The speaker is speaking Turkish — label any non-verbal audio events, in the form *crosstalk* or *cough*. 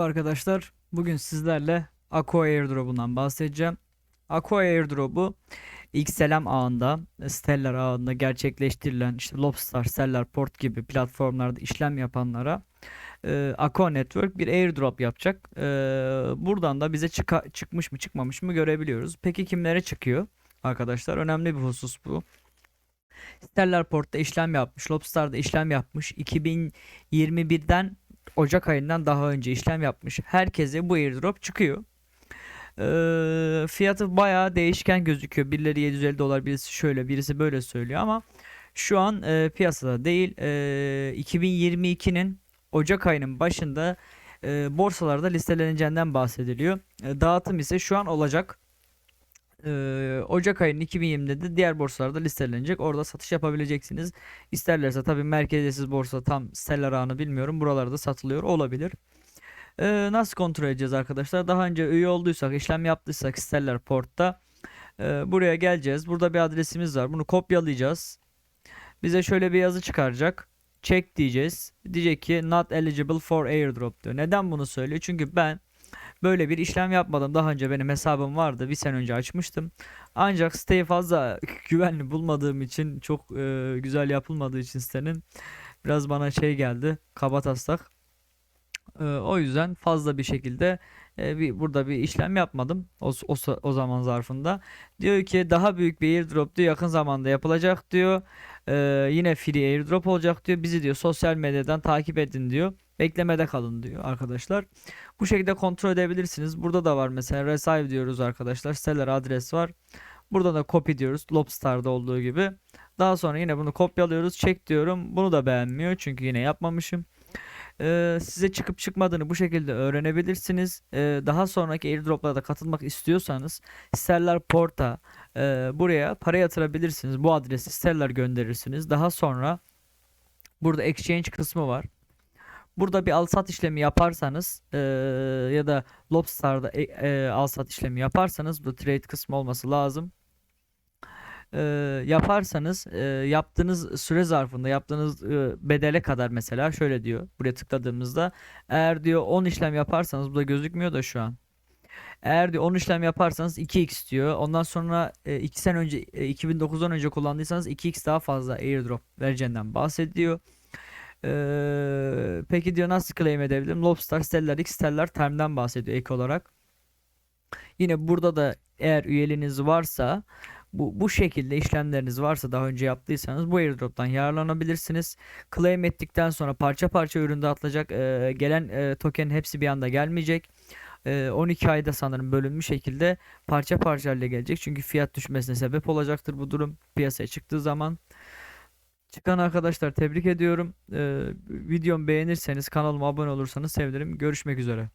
Arkadaşlar bugün sizlerle Aqua Airdrop'undan bahsedeceğim. Aqua Airdrop'u XLM ağında, Stellar ağında gerçekleştirilen işte Lobster, Stellar Port gibi platformlarda işlem yapanlara e, Aqua Network bir airdrop yapacak. E, buradan da bize çıka- çıkmış mı çıkmamış mı görebiliyoruz. Peki kimlere çıkıyor? Arkadaşlar önemli bir husus bu. Stellar Port'ta işlem yapmış, Lobster'da işlem yapmış. 2021'den Ocak ayından daha önce işlem yapmış. Herkese bu airdrop çıkıyor. Ee, fiyatı bayağı değişken gözüküyor. Birileri 750 dolar, birisi şöyle, birisi böyle söylüyor ama şu an e, piyasada değil. E, 2022'nin Ocak ayının başında e, borsalarda listeleneceğinden bahsediliyor. E, dağıtım ise şu an olacak. Ocak ayının 2020'de de diğer borsalarda listelenecek. Orada satış yapabileceksiniz. İsterlerse tabii merkeziyetsiz borsa tam Stellar ağını bilmiyorum. Buralarda satılıyor olabilir. Nasıl kontrol edeceğiz arkadaşlar? Daha önce üye olduysak, işlem yaptıysak Stellar Port'ta buraya geleceğiz. Burada bir adresimiz var. Bunu kopyalayacağız. Bize şöyle bir yazı çıkaracak. Check diyeceğiz. Diyecek ki not eligible for airdrop diyor. Neden bunu söylüyor? Çünkü ben Böyle bir işlem yapmadım. Daha önce benim hesabım vardı. Bir sene önce açmıştım. Ancak siteyi fazla *laughs* güvenli bulmadığım için çok e, güzel yapılmadığı için sitenin biraz bana şey geldi. Kaba taslak. E, o yüzden fazla bir şekilde e, bir burada bir işlem yapmadım o, o, o zaman zarfında. Diyor ki daha büyük bir airdrop diyor yakın zamanda yapılacak diyor. E, yine free airdrop olacak diyor. Bizi diyor sosyal medyadan takip edin diyor. Beklemede kalın diyor arkadaşlar. Bu şekilde kontrol edebilirsiniz. Burada da var mesela Resive diyoruz arkadaşlar. Seller adres var. Burada da copy diyoruz. Lobster'da olduğu gibi. Daha sonra yine bunu kopyalıyoruz. Check diyorum. Bunu da beğenmiyor. Çünkü yine yapmamışım. Ee, size çıkıp çıkmadığını bu şekilde öğrenebilirsiniz. Ee, daha sonraki airdroplara katılmak istiyorsanız Stellar Port'a e, buraya para yatırabilirsiniz. Bu adresi Stellar gönderirsiniz. Daha sonra burada exchange kısmı var. Burada bir al sat işlemi yaparsanız eee, ya da Lobster'da e, e, al sat işlemi yaparsanız bu trade kısmı olması lazım. Eee, yaparsanız eee, yaptığınız süre zarfında yaptığınız eee, bedele kadar mesela şöyle diyor. Buraya tıkladığımızda eğer diyor 10 işlem yaparsanız bu da gözükmüyor da şu an. Eğer diyor 10 işlem yaparsanız 2x diyor. Ondan sonra 2 sene önce e, 2009'dan önce kullandıysanız 2x daha fazla airdrop vereceğinden bahsediyor. Ee, peki diyor nasıl claim edebilirim? Lobster, Stellar X, Stellar Term'den bahsediyor ek olarak. Yine burada da eğer üyeliğiniz varsa bu, bu şekilde işlemleriniz varsa daha önce yaptıysanız bu airdrop'tan yararlanabilirsiniz. Claim ettikten sonra parça parça ürün dağıtılacak. Ee, gelen e, tokenin hepsi bir anda gelmeyecek. Ee, 12 ayda sanırım bölünmüş şekilde parça parça hale gelecek. Çünkü fiyat düşmesine sebep olacaktır bu durum piyasaya çıktığı zaman. Çıkan arkadaşlar tebrik ediyorum. Ee, videomu beğenirseniz kanalıma abone olursanız sevinirim. Görüşmek üzere.